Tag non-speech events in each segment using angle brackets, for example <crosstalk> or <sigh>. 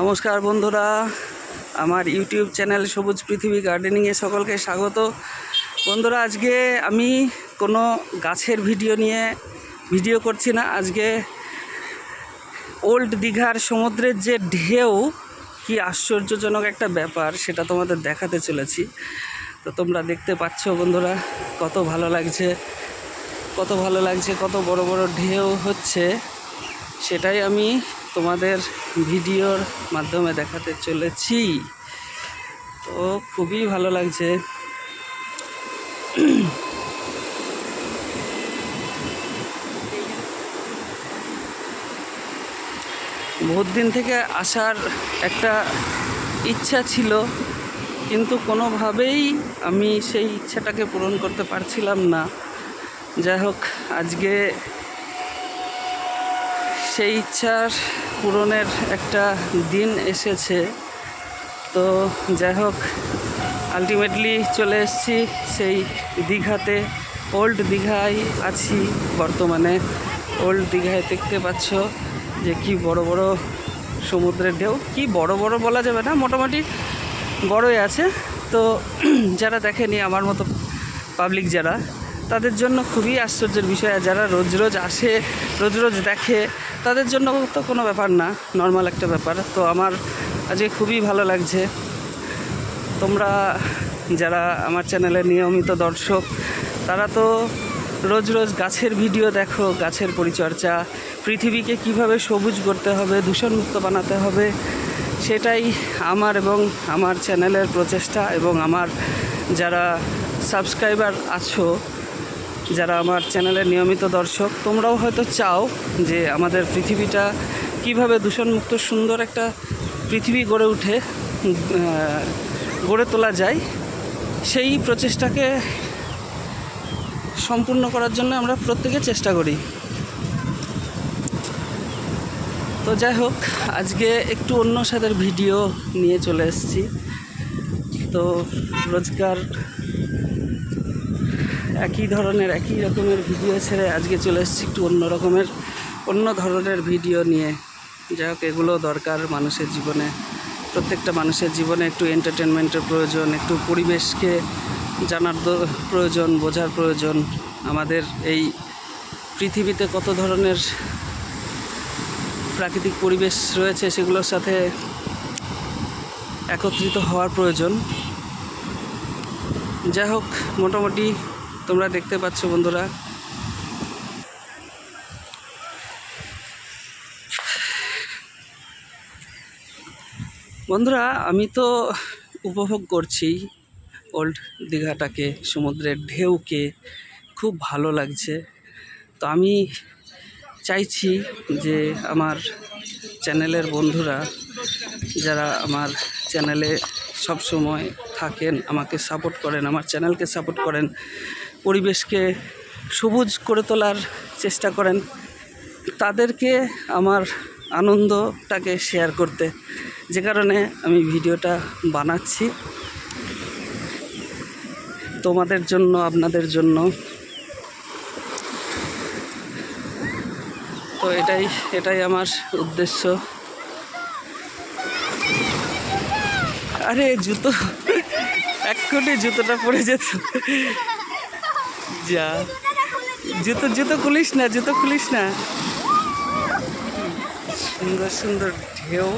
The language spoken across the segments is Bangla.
নমস্কার বন্ধুরা, আমার ইউটিউব চ্যানেল সবুজ পৃথিবী গার্ডেনিংয়ে সকলকে স্বাগত। বন্ধুরা, আজকে আমি কোনো গাছের ভিডিও নিয়ে ভিডিও করছি না। আজকে ওল্ড দীঘার সমুদ্রের যে ঢেউ, কি আশ্চর্যজনক একটা ব্যাপার, সেটা তোমাদের দেখাতে চলেছি। তো তোমরা দেখতে পাচ্ছ বন্ধুরা, কত ভালো লাগছে, কত ভালো লাগছে, কত বড় বড় ঢেউ হচ্ছে, সেটাই আমি তোমাদের ভিডিওর মাধ্যমে দেখাতে চলেছি। তো খুবই ভালো লাগছে। বহুত দিন থেকে আসার একটা ইচ্ছা ছিল, কিন্তু কোনোভাবেই আমি সেই ইচ্ছাটাকে পূরণ করতে পারছিলাম না। যাই হোক, আজকে সেই ইচ্ছার পূরণের একটা দিন এসেছে। তো যাই হোক আলটিমেটলি চলে এসেছি সেই দীঘাতে। ওল্ড দীঘায় আছি বর্তমানে। ওল্ড দীঘায় দেখতে পাচ্ছ যে কি বড় বড় সমুদ্রের ঢেউ। কি বড় বড় বলা যাবে না, মোটামুটি বড়ই আছে। তো <clears throat> যারা দেখেনি, আমার মতো পাবলিক যারা তাদের জন্য খুবই আশ্চর্যের বিষয়। যারা রোজ রোজ আসে, রোজ রোজ দেখে, তাদের জন্য তো কোনো ব্যাপার না নর্মাল একটা ব্যাপার। তো আমার আজকে খুবই ভালো লাগছে। তোমরা যারা আমার চ্যানেলের নিয়মিত দর্শক, তারা তো রোজ রোজ গাছের ভিডিও দেখো, গাছের পরিচর্যা, পৃথিবীকে কীভাবে সবুজ করতে হবে, দূষণমুক্ত বানাতে হবে, সেটাই আমার এবং আমার চ্যানেলের প্রচেষ্টা এবং আমার যারা সাবস্ক্রাইবার আছো যারা আমার চ্যানেলের নিয়মিত দর্শক, তোমরাও হয়তো চাও যে আমাদের পৃথিবীটা কীভাবে দূষণমুক্ত, সুন্দর একটা পৃথিবী গড়ে উঠে গড়ে তোলা যায়। সেই প্রচেষ্টাকে সম্পূর্ণ করার জন্য আমরা প্রত্যেকে চেষ্টা করি। তো যাই হোক, আজকে একটু অন্য স্বাদের ভিডিও নিয়ে চলে এসেছি। তো রোজকার একই ধরনের, একই রকমের ভিডিও ছেড়ে আজকে চলে এসেছি একটু অন্য রকমের, অন্য ধরনের ভিডিও নিয়ে। যাই হোক, এগুলো দরকার মানুষের জীবনে। প্রত্যেকটা মানুষের জীবনে একটু এন্টারটেনমেন্টের প্রয়োজন, একটু পরিবেশকে জানার প্রয়োজন, বোঝার প্রয়োজন। আমাদের এই পৃথিবীতে কত ধরনের প্রাকৃতিক পরিবেশ রয়েছে সেগুলোর সাথে একত্রিত হওয়ার প্রয়োজন। যাই হোক, মোটামুটি তোমরা দেখতে পাচ্ছ বন্ধুরা। বন্ধুরা, আমি তো উপভোগ করছি ওল্ড দীঘাটাকে, সমুদ্রের ঢেউকে, খুব ভালো লাগছে। তো আমি চাইছি যে আমার চ্যানেলের বন্ধুরা, যারা আমার চ্যানেলে সব সময় থাকেন, আমাকে সাপোর্ট করেন, আমার চ্যানেলকে সাপোর্ট করেন পরিবেশকে সবুজ করে তোলার চেষ্টা করেন। তাদেরকে আমার আনন্দটাকে শেয়ার করতে। যে কারণে আমি ভিডিওটা বানাচ্ছি। তোমাদের জন্য, আপনাদের জন্য। তো এটাই এটাই আমার উদ্দেশ্য। আরে, জুতো। এক্ষুনি জুতোটা পড়ে যেত। যা। জুতো জুতো খুলিস না, জুতো খুলিস না। সুন্দর সুন্দর ঢেউ।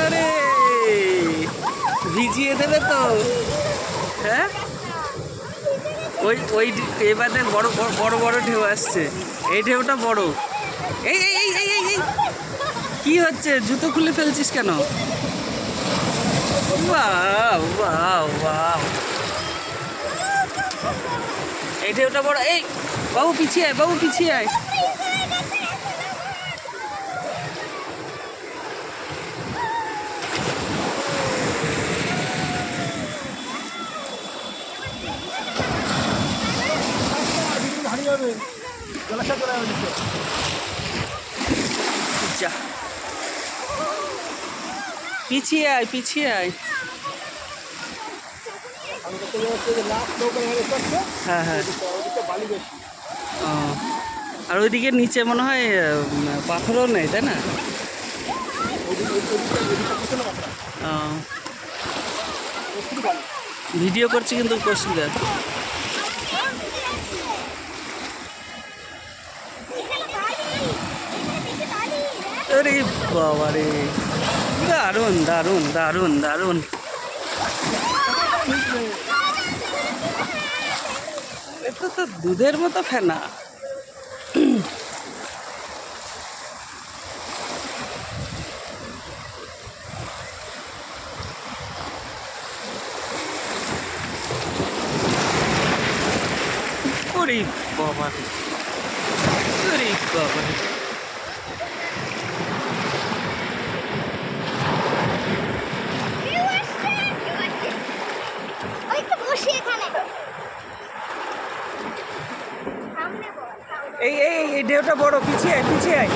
আরে, ভিজিয়ে দেবে তো। হ্যাঁ? ওই ওই এবারে বড় বড় বড় ঢেউ আসছে। এই ঢেউটা বড়। এই এই এই এই কি হচ্ছে? জুতো খুলে ফেলছিস কেন? বাহ বাহ এই ঢেউটা বড়। এই, বাবু পিছিয়ে আয়, বাবু পিছিয়ে আয়। যাবে জলাশয় চলে যাবে যা। পিছিয়ে আয় পিছিয়ে আয়। হ্যাঁ হ্যাঁ। ও। আর ওইদিকে নিচে মনে হয় পাথরও নেই তাই না? ভিডিও করছি কিন্তু কৌশিকা আরে বাবা রে দারুণ দারুণ দারুণ দারুণ। এটা তো দুধের মতো ফেনা। ওরে বাবা ওরে বাবা রে ওই তো বসে এখানে সামনে বল এই এই এই ঢেউটা বড় পিছিয়ে আয়।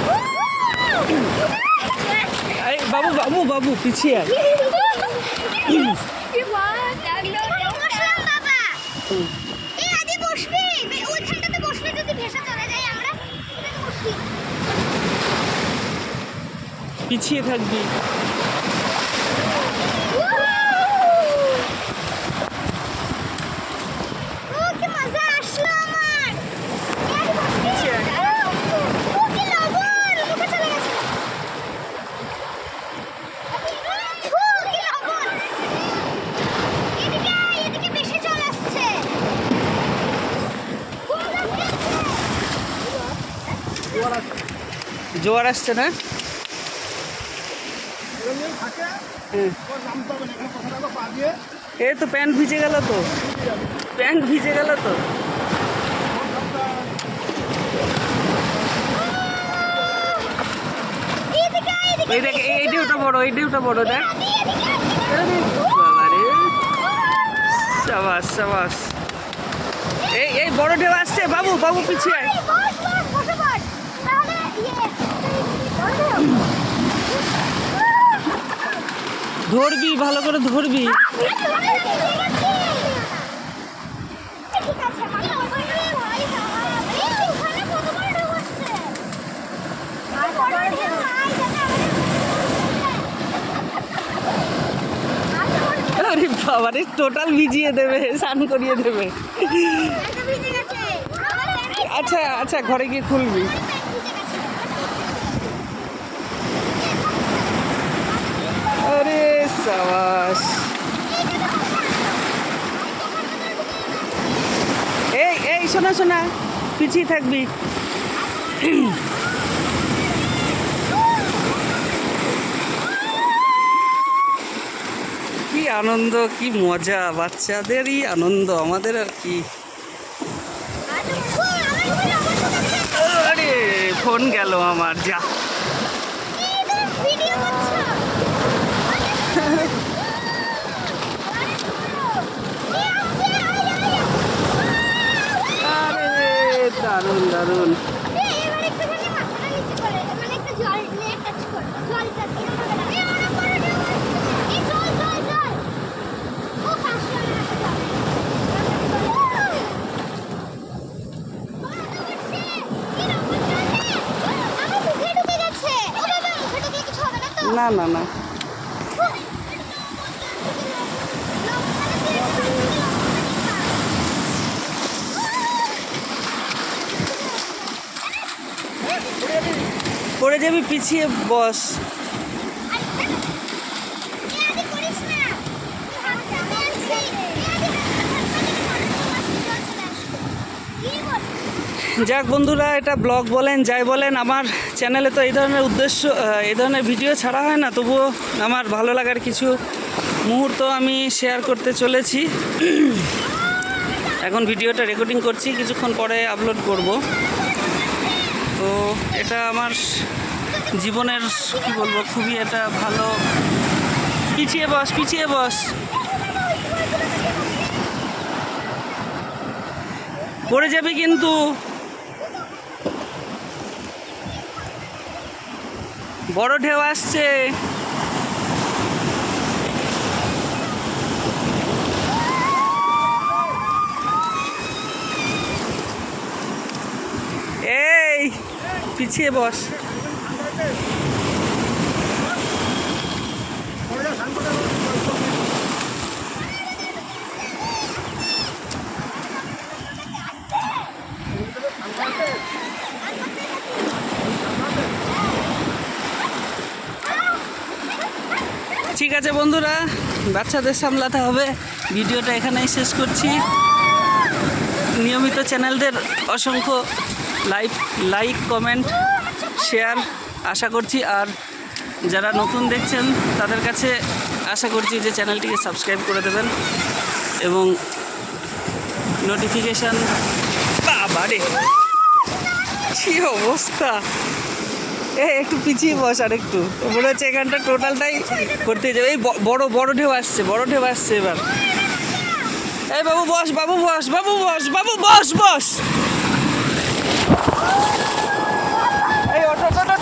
পিছিয়ে বাবু বাবু বাবু পিছিয়ে বসলাম বাবা এই আদি বসবি বে- ওইখানটাতে বসলে যদি ভেসে চলে যাই আমরা ওখানে বসবি পিছিয়ে থাকবি ও কি মজা আসলো আমার এই আদি বসবি নিচে আয়। ও কি লবণ মুখে চলে গেছে ও কি লবণ এদিকে আয়, এদিকে বেশি জল আসছে কোন আসছে জোয়ার আছে জোয়ার আসছে না এরকম যদি থাকে হুম। ওর নামতে হবে না এখানে কথা রাখো আসছে না? এই তো প্যান্ট ভিজে গেল তো। প্যান্ট ভিজে গেল তো। এই দেখ, এই- ঢেউটা বড় এই ঢেউটা বড় দেখ। সাবাস সাবাস। এই এই বড় ঢেউ আসছে, বাবু বাবু পিছিয়ে বস বস বসে পড় তাহলে ইয়ে ধরবি ভালো করে ধরবি। আর বাবা রে টোটাল ভিজিয়ে দেবে স্নান করিয়ে দেবে। আচ্ছা আচ্ছা ঘরে গিয়ে খুলবি ভিজে গেছে আরে সাবাস এই এই শোনা শোনা। পিছিয়ে থাকবি। কি আনন্দ, কি মজা। বাচ্চাদেরই আনন্দ, আমাদের আর কি। আরে, ফোন গেল আমার, যা ভিডিও করছ আরে দারুণ দারুণ এবার একটুখানি মাথাটা নিচু করে মানে একটু জল নিয়ে টাচ কর জল টাচ এরকম হবে না এই অনেক বড় ঢেউ আসছে। এই জল জল জল ও ফাঁস চলে আসছে জল। আমার মুখে ঢুকে গেছে ও বাবা মুখে ঢুকলে কিছু হবে না না না পড়ে যাবি পিছিয়ে বস যাক বন্ধুরা, এটা ব্লগ বলেন, যাই বলেন, আমার চ্যানেলে তো এই ধরনের উদ্দেশ্য এই ধরনের ভিডিও ছাড়া হয় না, তবুও আমার ভালো লাগার কিছু মুহূর্ত আমি শেয়ার করতে চলেছি। এখন ভিডিওটা রেকর্ডিং করছি, কিছুক্ষণ পরে আপলোড করব। তো এটা আমার জীবনের, কী বলব, খুবই একটা ভালো, পিছিয়ে বস পিছিয়ে বস। পড়ে যাবে কিন্তু। বড় ঢেউ আসছে। এই পিছিয়ে বস। আছে বন্ধুরা, বাচ্চাদের সামলাতে হবে। ভিডিওটা এখানেই শেষ করছি। নিয়মিত চ্যানেলদের অসংখ্য লাইক লাইক, কমেন্ট, শেয়ার আশা করছি। আর যারা নতুন দেখছেন, তাদের কাছে আশা করছি যে চ্যানেলটিকে সাবস্ক্রাইব করে দেবেন এবং নোটিফিকেশান বাবারে, কী অবস্থা? একটু পিছিয়ে বস আর একটু মনে হচ্ছে এখানটা টোটালটাই করতে যাবে এই বড় বড় ঢেউ আসছে বড় ঢেউ আসছে এবার এই বাবু বস বাবু বস বাবু বস বাবু বস বস এই অটো অটো